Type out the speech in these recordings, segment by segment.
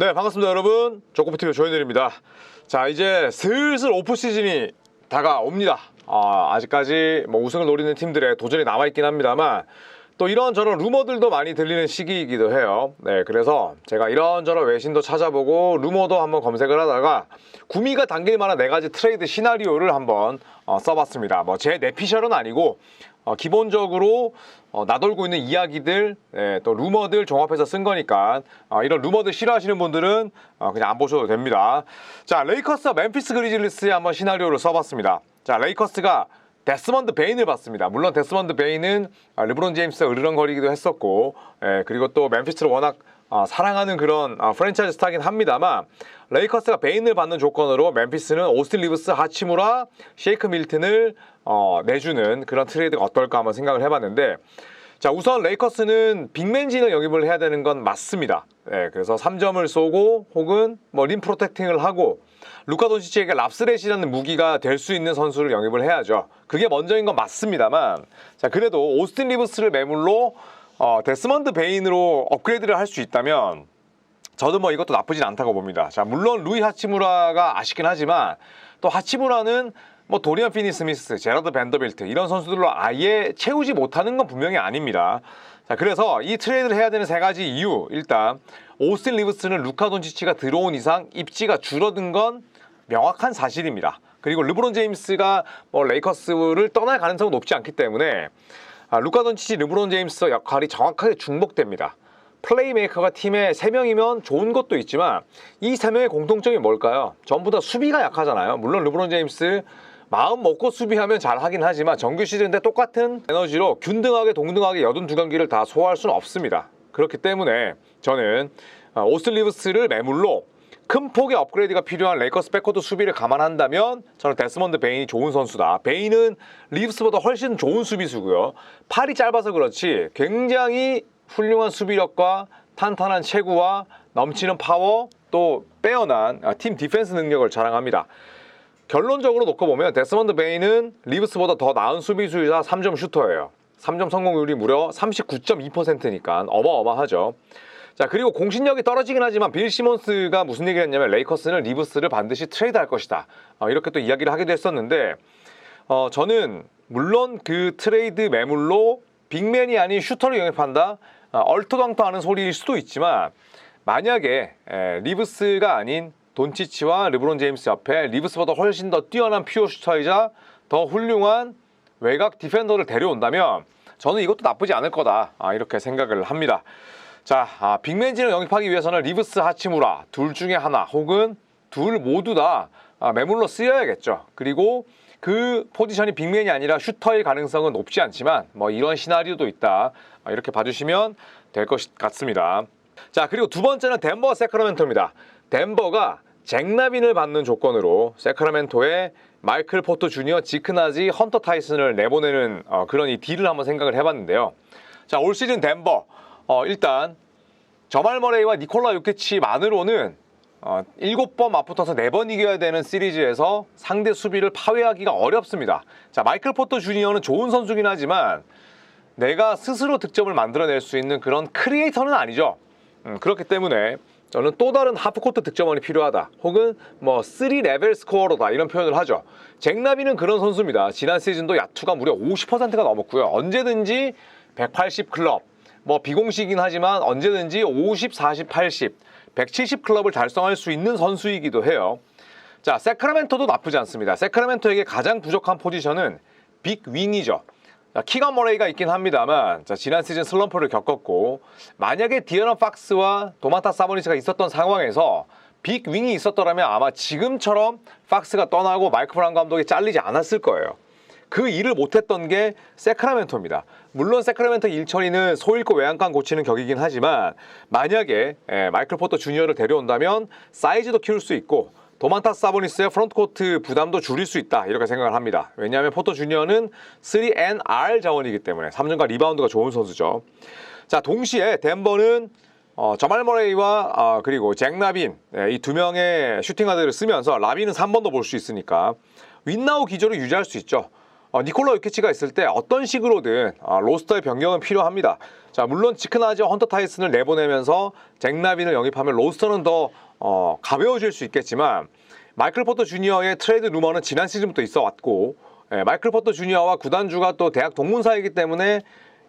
네, 반갑습니다, 여러분. 조코프TV 조현일입니다. 자, 이제 슬슬 오프 시즌이 다가옵니다. 아, 아직까지 뭐 우승을 노리는 팀들의 도전이 남아있긴 합니다만 또 이런저런 루머들도 많이 들리는 시기이기도 해요. 네, 그래서 제가 이런저런 외신도 찾아보고 루머도 한번 검색을 하다가 구미가 당길 만한 네 가지 트레이드 시나리오를 한번 어, 써봤습니다. 뭐 제 내피셜은 아니고 어, 기본적으로 어, 나돌고 있는 이야기들, 예, 또 루머들 종합해서 쓴 거니까 어, 이런 루머들 싫어하시는 분들은 어, 그냥 안 보셔도 됩니다. 자, 레이커스와 멤피스 그리즐리스의 한번 시나리오를 써봤습니다. 자, 레이커스가 데스먼드 베인을 봤습니다. 물론 데스먼드 베인은 아, 르브론 제임스가 으르렁거리기도 했었고, 예, 그리고 또 멤피스를 워낙 아, 사랑하는 그런 아, 프랜차이즈 스타긴 합니다만 레이커스가 베인을 받는 조건으로 멤피스는 오스틴 리브스, 하치무라, 쉐이크 밀튼을 어, 내주는 그런 트레이드가 어떨까 한번 생각을 해봤는데 자 우선 레이커스는 빅맨진을 영입을 해야 되는 건 맞습니다. 예, 그래서 3점을 쏘고 혹은 뭐 림 프로텍팅을 하고 루카 돈치치에게 랍스렛이라는 무기가 될 수 있는 선수를 영입을 해야죠. 그게 먼저인 건 맞습니다만 자 그래도 오스틴 리브스를 매물로 어, 데스먼드 베인으로 업그레이드를 할 수 있다면 저도 뭐 이것도 나쁘진 않다고 봅니다. 자, 물론 루이 하치무라가 아쉽긴 하지만 또 하치무라는 뭐 도리안 피니 스미스, 제라드 밴더빌트 이런 선수들로 아예 채우지 못하는 건 분명히 아닙니다. 자, 그래서 이 트레이드를 해야 되는 세 가지 이유. 일단 오스틴 리브스는 루카 돈치치가 들어온 이상 입지가 줄어든 건 명확한 사실입니다. 그리고 르브론 제임스가 뭐 레이커스를 떠날 가능성은 높지 않기 때문에 아, 루카 돈치치, 르브론 제임스 역할이 정확하게 중복됩니다. 플레이메이커가 팀에 3명이면 좋은 것도 있지만 이 3명의 공통점이 뭘까요? 전부 다 수비가 약하잖아요. 물론 르브론 제임스 마음 먹고 수비하면 잘 하긴 하지만 정규 시즌 때 똑같은 에너지로 균등하게 동등하게 82경기를 다 소화할 수는 없습니다. 그렇기 때문에 저는 아, 오스틴 리브스를 매물로 큰 폭의 업그레이드가 필요한 레이커스 백코드 수비를 감안한다면 저는 데스먼드 베인이 좋은 선수다. 베인은 리브스보다 훨씬 좋은 수비수고요. 팔이 짧아서 그렇지 굉장히 훌륭한 수비력과 탄탄한 체구와 넘치는 파워 또 빼어난 아, 팀 디펜스 능력을 자랑합니다. 결론적으로 놓고 보면 데스먼드 베인은 리브스보다 더 나은 수비수이자 3점 슈터예요. 3점 성공률이 무려 39.2%니까 어마어마하죠. 자 그리고 공신력이 떨어지긴 하지만 빌 시몬스가 무슨 얘기를 했냐면 레이커스는 리브스를 반드시 트레이드할 것이다. 어, 이렇게 또 이야기를 하기도 했었는데 어, 저는 물론 그 트레이드 매물로 빅맨이 아닌 슈터를 영입한다. 어, 얼토당토하는 소리일 수도 있지만 만약에 에, 리브스가 아닌 돈치치와 르브론 제임스 옆에 리브스보다 훨씬 더 뛰어난 퓨어 슈터이자 더 훌륭한 외곽 디펜더를 데려온다면 저는 이것도 나쁘지 않을 거다 아, 이렇게 생각을 합니다. 자, 아, 빅맨진을 영입하기 위해서는 리브스 하치무라 둘 중에 하나 혹은 둘 모두 다 아, 매물로 쓰여야겠죠. 그리고 그 포지션이 빅맨이 아니라 슈터일 가능성은 높지 않지만 뭐 이런 시나리오도 있다. 아, 이렇게 봐주시면 될 것 같습니다. 자, 그리고 두 번째는 덴버 세크라멘토입니다. 덴버가 잭나빈을 받는 조건으로 세크라멘토에 마이클 포터 주니어, 지크나지, 헌터 타이슨을 내보내는 어, 그런 이 딜을 한번 생각을 해봤는데요. 자, 올 시즌 덴버 어, 일단 저말 머레이와 니콜라 요키치만으로는 어, 7번 맞붙어서 4번 이겨야 되는 시리즈에서 상대 수비를 파괴하기가 어렵습니다. 자, 마이클 포터 주니어는 좋은 선수긴 하지만 내가 스스로 득점을 만들어낼 수 있는 그런 크리에이터는 아니죠. 음, 그렇기 때문에 저는 또 다른 하프코트 득점원이 필요하다. 혹은 뭐 3레벨 스코어로다 이런 표현을 하죠. 잭나비는 그런 선수입니다. 지난 시즌도 야투가 무려 50%가 넘었고요. 언제든지 180 클럽, 뭐 비공식이긴 하지만 언제든지 50, 40, 80, 170 클럽을 달성할 수 있는 선수이기도 해요. 자, 세크라멘토도 나쁘지 않습니다. 세크라멘토에게 가장 부족한 포지션은 빅 윙이죠. 자, 키가 머레이가 있긴 합니다만 자, 지난 시즌 슬럼프를 겪었고 만약에 디어런 박스와 도마타 사보니스가 있었던 상황에서 빅 윙이 있었더라면 아마 지금처럼 박스가 떠나고 마이크 브라운 감독이 잘리지 않았을 거예요. 그 일을 못했던 게 세크라멘토입니다. 물론 세크라멘토 일처리는 소잃고 외양간 고치는 격이긴 하지만 만약에 에, 마이클 포터 주니어를 데려온다면 사이즈도 키울 수 있고 도만타 사보니스의 프론트코트 부담도 줄일 수 있다 이렇게 생각을 합니다. 왜냐하면 포터 주니어는 3NR 자원이기 때문에 3점과 리바운드가 좋은 선수죠. 자 동시에 덴버는 어, 저말 머레이와 어, 그리고 잭 라빈 이두 명의 슈팅 가드를 쓰면서 라빈은 3번도 볼 수 있으니까 윈나우 기조를 유지할 수 있죠. 어, 니콜라 요키치가 있을 때 어떤 식으로든 어, 로스터의 변경은 필요합니다. 자 물론 지크나지와 헌터 타이슨을 내보내면서 잭나빈을 영입하면 로스터는 더 어, 가벼워질 수 있겠지만 마이클 포터 주니어의 트레이드 루머는 지난 시즌부터 있어 왔고 예, 마이클 포터 주니어와 구단주가 또 대학 동문사이기 때문에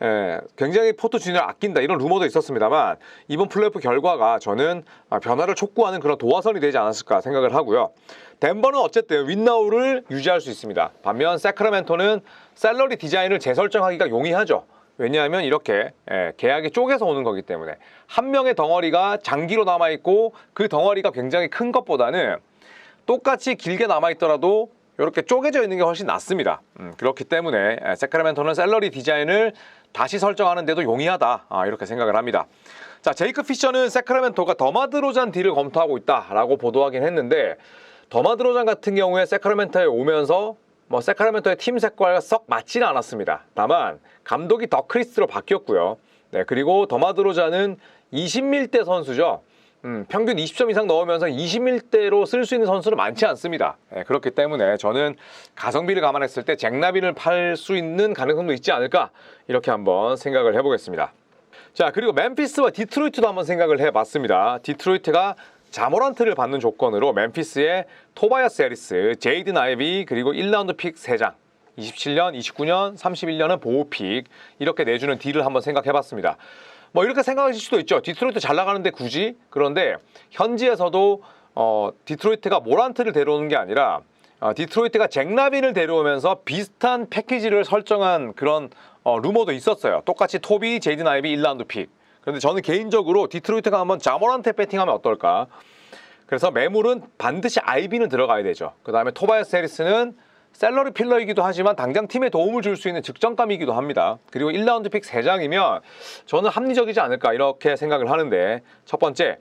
예, 굉장히 포터 주니어를 아낀다 이런 루머도 있었습니다만 이번 플레이오프 결과가 저는 아, 변화를 촉구하는 그런 도화선이 되지 않았을까 생각을 하고요. 덴버는 어쨌든 윈나우를 유지할 수 있습니다. 반면 세크라멘토는 셀러리 디자인을 재설정하기가 용이하죠. 왜냐하면 이렇게 예, 계약이 쪼개서 오는 거기 때문에 한 명의 덩어리가 장기로 남아 있고 그 덩어리가 굉장히 큰 것보다는 똑같이 길게 남아 있더라도 이렇게 쪼개져 있는 게 훨씬 낫습니다. 음, 그렇기 때문에 에, 세크라멘토는 셀러리 디자인을 다시 설정하는데도 용이하다 아, 이렇게 생각을 합니다. 자 제이크 피셔는 세크라멘토가 더마드로잔 딜을 검토하고 있다라고 보도하긴 했는데 더마드로잔 같은 경우에 세크라멘토에 오면서 뭐 세크라멘토의 팀 색깔과 썩 맞지는 않았습니다. 다만 감독이 더 크리스로 바뀌었고요. 네 그리고 더마드로잔은 20밀대 선수죠. 음, 평균 20점 이상 넣으면서 20일대로 쓸 수 있는 선수는 많지 않습니다. 예, 그렇기 때문에 저는 가성비를 감안했을 때 잭나빈을 팔수 있는 가능성도 있지 않을까 이렇게 한번 생각을 해보겠습니다. 자 그리고 멤피스와 디트로이트도 한번 생각을 해봤습니다. 디트로이트가 자모란트를 받는 조건으로 멤피스의 토바야스 해리스, 제이든 아이비 그리고 1라운드 픽 3장 27년, 29년, 31년은 보호픽 이렇게 내주는 딜을 한번 생각해봤습니다. 뭐 이렇게 생각하실 수도 있죠. 디트로이트 잘 나가는데 굳이 그런데 현지에서도 어, 디트로이트가 모란트를 데려오는 게 아니라 어, 디트로이트가 잭나빈을 데려오면서 비슷한 패키지를 설정한 그런 어, 루머도 있었어요. 똑같이 토비, 제이든 아이비 1라운드 픽. 그런데 저는 개인적으로 디트로이트가 한번 자모란테 배팅하면 어떨까? 그래서 매물은 반드시 아이비는 들어가야 되죠. 그 다음에 토바이스 해리스는 셀러리 필러이기도 하지만 당장 팀에 도움을 줄 수 있는 직전감이기도 합니다. 그리고 1라운드 픽 3장이면 저는 합리적이지 않을까 이렇게 생각을 하는데 첫 번째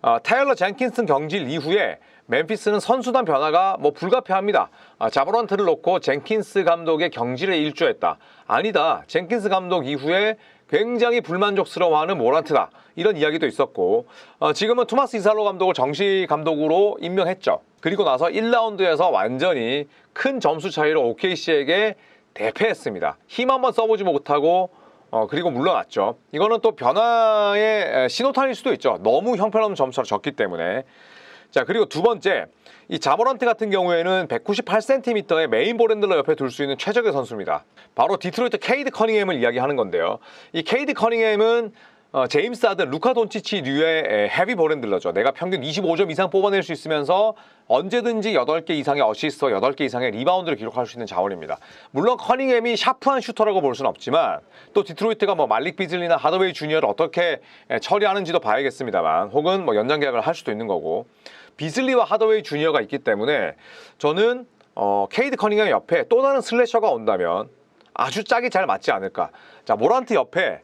어, 타일러 젠킨슨 경질 이후에 멤피스는 선수단 변화가 뭐 불가피합니다. 아, 자보란트를 놓고 젠킨스 감독의 경질에 일조했다. 아니다. 젠킨스 감독 이후에 굉장히 불만족스러워하는 모란트다. 이런 이야기도 있었고 어, 지금은 투마스 이살로 감독을 정식 감독으로 임명했죠. 그리고 나서 1라운드에서 완전히 큰 점수 차이로 OKC에게 대패했습니다. 힘 한번 써보지 못하고 어, 그리고 물러났죠. 이거는 또 변화의 에, 신호탄일 수도 있죠. 너무 형편없는 점수로 졌기 때문에. 자, 그리고 두 번째, 이 자모란트 같은 경우에는 198cm의 메인 볼 핸들러 옆에 둘 수 있는 최적의 선수입니다. 바로 디트로이트 케이드 커닝햄을 이야기하는 건데요. 이 케이드 커닝햄은 어, 제임스 하든, 루카 돈치치 류의 에, 헤비 볼핸들러죠. 내가 평균 25점 이상 뽑아낼 수 있으면서 언제든지 8개 이상의 어시스트, 8개 이상의 리바운드를 기록할 수 있는 자원입니다. 물론 커닝햄이 샤프한 슈터라고 볼 수는 없지만 또 디트로이트가 뭐 말릭 비즐리나 하더웨이 주니어를 어떻게 에, 처리하는지도 봐야겠습니다만 혹은 뭐 연장 계약을 할 수도 있는 거고 비즐리와 하더웨이 주니어가 있기 때문에 저는 어, 케이드 커닝햄 옆에 또 다른 슬래셔가 온다면 아주 짝이 잘 맞지 않을까. 자 모란트 옆에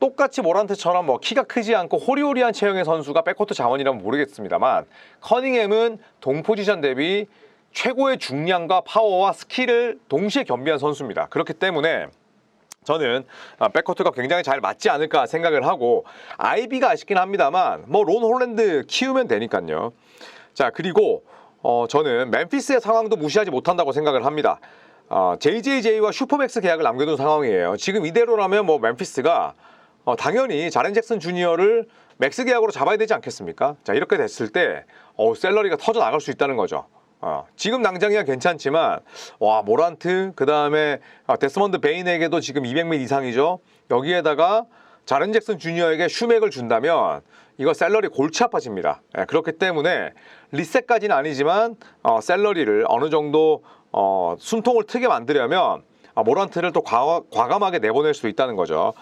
똑같이 모란트처럼 뭐 키가 크지 않고 호리호리한 체형의 선수가 백코트 자원이라면 모르겠습니다만 커닝햄은 동 포지션 대비 최고의 중량과 파워와 스킬을 동시에 겸비한 선수입니다. 그렇기 때문에 저는 아, 백코트가 굉장히 잘 맞지 않을까 생각을 하고 아이비가 아쉽긴 합니다만 뭐 론 홀랜드 키우면 되니까요. 자 그리고 어, 저는 멤피스의 상황도 무시하지 못한다고 생각을 합니다. 어, JJJ와 슈퍼맥스 계약을 남겨둔 상황이에요. 지금 이대로라면 뭐 멤피스가 어, 당연히 자렌 잭슨 주니어를 맥스 계약으로 잡아야 되지 않겠습니까? 자 이렇게 됐을 때 어, 셀러리가 터져 나갈 수 있다는 거죠. 어, 지금 당장이야 괜찮지만 와 모란트 그 다음에 아, 데스먼드 베인에게도 지금 200밀 이상이죠. 여기에다가 자렌 잭슨 주니어에게 슈맥을 준다면 이거 셀러리 골치 아파집니다. 예, 그렇기 때문에 리셋까지는 아니지만 어, 셀러리를 어느 정도 어, 숨통을 트게 만들려면 아, 모란트를 또 과, 과감하게 내보낼 수 있다는 거죠.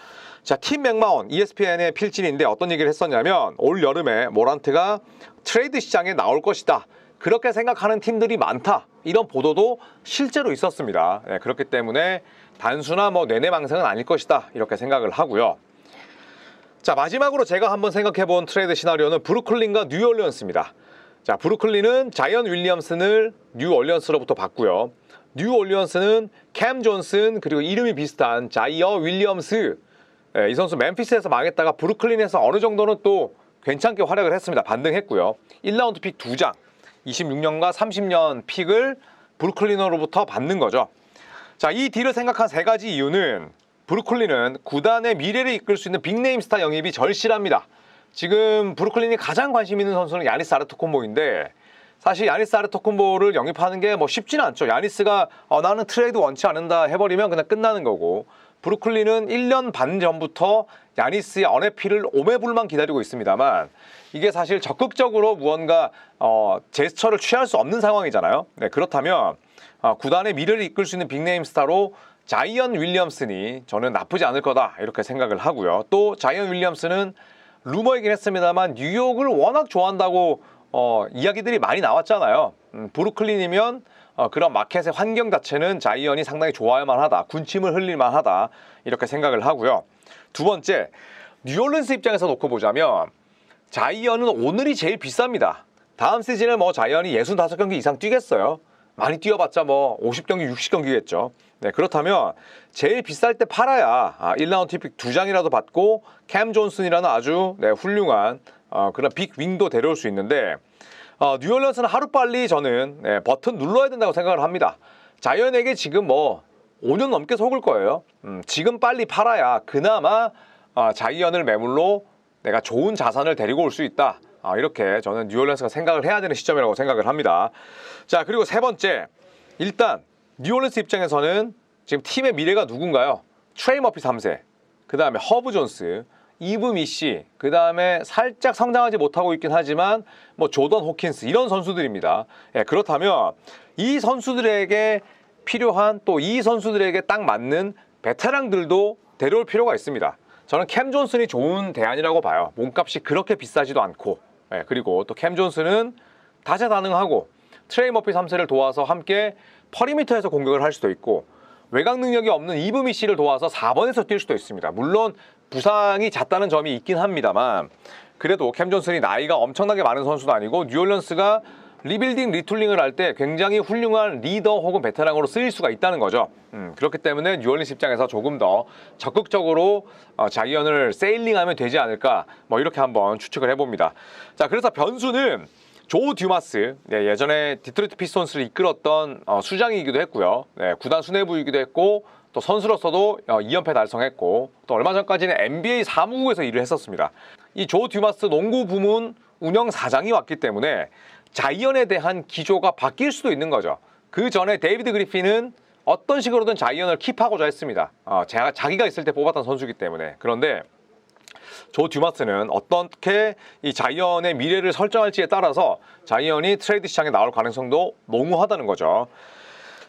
자, 팀 맥마온 ESPN의 필진인데 어떤 얘기를 했었냐면 올 여름에 모란트가 트레이드 시장에 나올 것이다. 그렇게 생각하는 팀들이 많다. 이런 보도도 실제로 있었습니다. 네, 그렇기 때문에 단순한 뭐 내내망상은 아닐 것이다. 이렇게 생각을 하고요. 자, 마지막으로 제가 한번 생각해 본 트레이드 시나리오는 브루클린과 뉴올리언스입니다. 자, 브루클린은 자이언 윌리엄슨을 뉴올리언스로부터 받고요. 뉴올리언스는 캠 존슨 그리고 이름이 비슷한 자이어 윌리엄스 예, 이 선수 멤피스에서 망했다가 브루클린에서 어느 정도는 또 괜찮게 활약을 했습니다. 반등했고요. 1라운드 픽 2장, 26년과 30년 픽을 브루클린으로부터 받는 거죠. 자, 이 딜을 생각한 세 가지 이유는 브루클린은 구단의 미래를 이끌 수 있는 빅네임 스타 영입이 절실합니다. 지금 브루클린이 가장 관심 있는 선수는 야니스 아르토콤보인데 사실 야니스 아르토콤보를 영입하는 게 뭐 쉽지는 않죠. 야니스가 어, 나는 트레이드 원치 않는다 해버리면 그냥 끝나는 거고 브루클린은 1년 반 전부터 야니스의 언해피를 오매불만 기다리고 있습니다만 이게 사실 적극적으로 무언가 어, 제스처를 취할 수 없는 상황이잖아요. 네, 그렇다면 어, 구단의 미래를 이끌 수 있는 빅네임 스타로 자이언 윌리엄슨이 저는 나쁘지 않을 거다 이렇게 생각을 하고요. 또 자이언 윌리엄슨은 루머이긴 했습니다만 뉴욕을 워낙 좋아한다고 어, 이야기들이 많이 나왔잖아요. 음, 브루클린이면 어, 그런 마켓의 환경 자체는 자이언이 상당히 좋아할 만 하다. 군침을 흘릴 만 하다. 이렇게 생각을 하고요. 두 번째, 뉴올리언스 입장에서 놓고 보자면 자이언은 오늘이 제일 비쌉니다. 다음 시즌에 뭐 자이언이 65경기 이상 뛰겠어요. 많이 뛰어봤자 뭐 50경기, 60경기겠죠. 네, 그렇다면 제일 비쌀 때 팔아야 아, 1라운드 티픽 두 장이라도 받고 캠 존슨이라는 아주 네, 훌륭한 어, 그런 빅 윙도 데려올 수 있는데 어, 뉴올리언스는 하루빨리 저는 네, 버튼 눌러야 된다고 생각을 합니다. 자이언에게 지금 뭐 5년 넘게 속을 거예요. 음, 지금 빨리 팔아야 그나마 어, 자이언을 매물로 내가 좋은 자산을 데리고 올 수 있다. 아, 이렇게 저는 뉴올리언스가 생각을 해야 되는 시점이라고 생각을 합니다. 자, 그리고 세 번째. 일단 뉴올리언스 입장에서는 지금 팀의 미래가 누군가요? 트레이 머피 3세, 그 다음에 허브 존스, 이브 미시, 그 다음에 살짝 성장하지 못하고 있긴 하지만 뭐 조던 호킨스 이런 선수들입니다. 예, 그렇다면 이 선수들에게 필요한 또 이 선수들에게 딱 맞는 베테랑들도 데려올 필요가 있습니다. 저는 캠 존슨이 좋은 대안이라고 봐요. 몸값이 그렇게 비싸지도 않고, 예, 그리고 또 캠 존슨은 다재다능하고 트레이 머피 3세를 도와서 함께 퍼리미터에서 공격을 할 수도 있고 외곽 능력이 없는 이브미 씨를 도와서 4번에서 뛸 수도 있습니다. 물론 부상이 잦다는 점이 있긴 합니다만 그래도 캠 존슨이 나이가 엄청나게 많은 선수도 아니고 뉴올리언스가 리빌딩 리툴링을 할 때 굉장히 훌륭한 리더 혹은 베테랑으로 쓰일 수가 있다는 거죠. 음, 그렇기 때문에 뉴올리언스 입장에서 조금 더 적극적으로 어, 자이언을 세일링하면 되지 않을까 뭐 이렇게 한번 추측을 해봅니다. 자 그래서 변수는 조 듀마스 네, 예전에 디트로이트 피스톤스를 이끌었던 어, 수장이기도 했고요. 네, 구단 수뇌부이기도 했고 또 선수로서도 어, 2연패 달성했고 또 얼마 전까지는 NBA 사무국에서 일을 했었습니다. 이 조 듀마스 농구 부문 운영 사장이 왔기 때문에 자이언에 대한 기조가 바뀔 수도 있는 거죠. 그 전에 데이비드 그리핀은 어떤 식으로든 자이언을 킵하고자 했습니다. 어, 제가 자기가 있을 때 뽑았던 선수이기 때문에 그런데 조 듀마스는 어떻게 이 자이언의 미래를 설정할지에 따라서 자이언이 트레이드 시장에 나올 가능성도 농후하다는 거죠.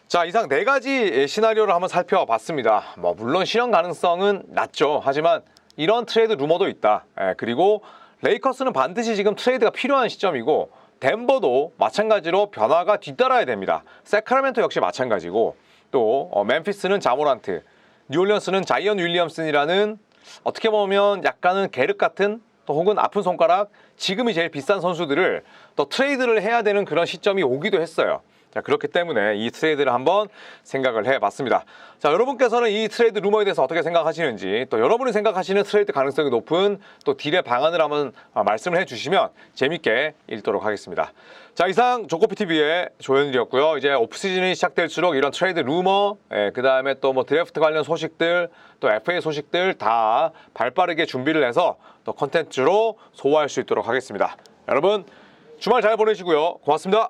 자, 이상 네 가지 시나리오를 한번 살펴봤습니다. 뭐 물론 실현 가능성은 낮죠. 하지만 이런 트레이드 루머도 있다. 예, 그리고 레이커스는 반드시 지금 트레이드가 필요한 시점이고 덴버도 마찬가지로 변화가 뒤따라야 됩니다. 세크라멘토 역시 마찬가지고 또 어, 멤피스는 자모란트, 뉴올리언스는 자이언 윌리엄슨이라는 어떻게 보면 약간은 계륵 같은 또 혹은 아픈 손가락 지금이 제일 비싼 선수들을 또 트레이드를 해야 되는 그런 시점이 오기도 했어요. 자 그렇기 때문에 이 트레이드를 한번 생각을 해 봤습니다. 자 여러분께서는 이 트레이드 루머에 대해서 어떻게 생각하시는지 또 여러분이 생각하시는 트레이드 가능성이 높은 또 딜의 방안을 한번 어, 말씀을 해 주시면 재밌게 읽도록 하겠습니다. 자 이상 조코피TV의 조현일이었고요. 이제 오프시즌이 시작될수록 이런 트레이드 루머, 예, 그 다음에 또 뭐 드래프트 관련 소식들, 또 FA 소식들 다 발 빠르게 준비를 해서 또 컨텐츠로 소화할 수 있도록 하겠습니다. 여러분 주말 잘 보내시고요. 고맙습니다.